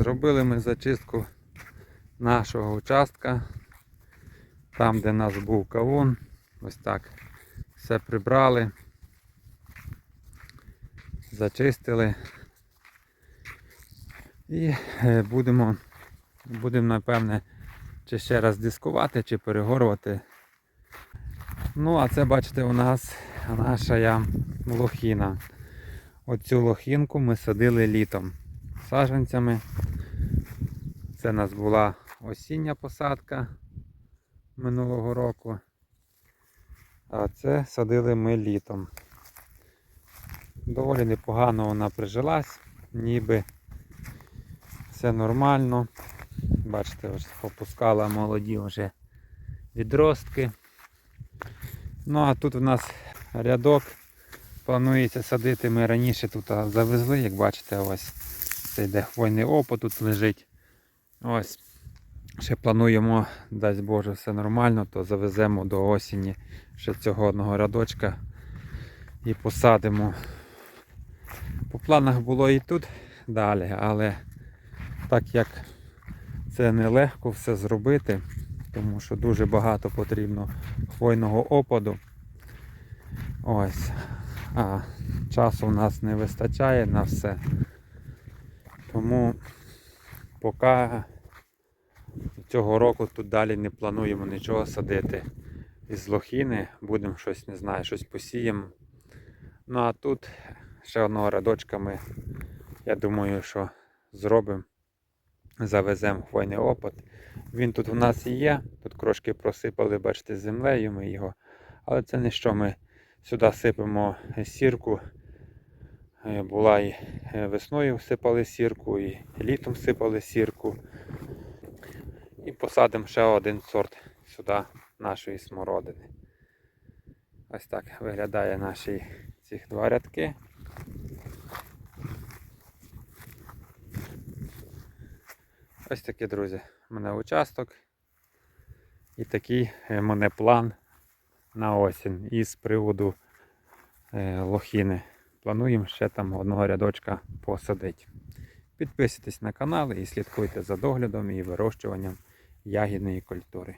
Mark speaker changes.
Speaker 1: Зробили ми зачистку нашого участка. Там, де наш був кавун. Ось так. Все прибрали. Зачистили. І е, будемо, будемо, напевне, чи ще раз дискувати, чи перегорувати. Ну, а це, бачите, у нас наша лохіна. Оцю лохінку ми садили літом саджанцями. Це у нас була осіння посадка минулого року. А це садили ми літом. Доволі непогано вона прижилась, ніби все нормально. Бачите, ось опускала молоді вже відростки. Ну а тут у нас рядок. Планується садити. Ми раніше тут завезли, як бачите, ось це йде хвойний опот тут лежить. Ось. Ще плануємо, дасть Боже, все нормально, то завеземо до осені ще цього одного рядочка і посадимо. По планах було і тут далі, але так як це нелегко все зробити, тому що дуже багато потрібно хвойного опаду. Ось. А часу в нас не вистачає на все. Тому поки цього року тут далі не плануємо нічого садити із лохіни. Будемо щось, не знаю, щось посіємо. Ну а тут ще одного рядочка ми, я думаю, що зробимо. Завеземо хвойний опад. Він тут у нас і є. Тут трошки просипали, бачите, землею ми його. Але це не що ми сюди сипемо сірку. Е, Була і е, весною сипали сірку, і літом сипали сірку. І посадимо ще один сорт сюди нашої смородини. Ось так виглядає наші ці два рядки. Ось такий, друзі, у мене участок. І такий е, в мене план на осінь із приводу лохіни. Плануємо ще там одного рядочка посадити. Підписуйтесь на канал і слідкуйте за доглядом і вирощуванням ягідної культури.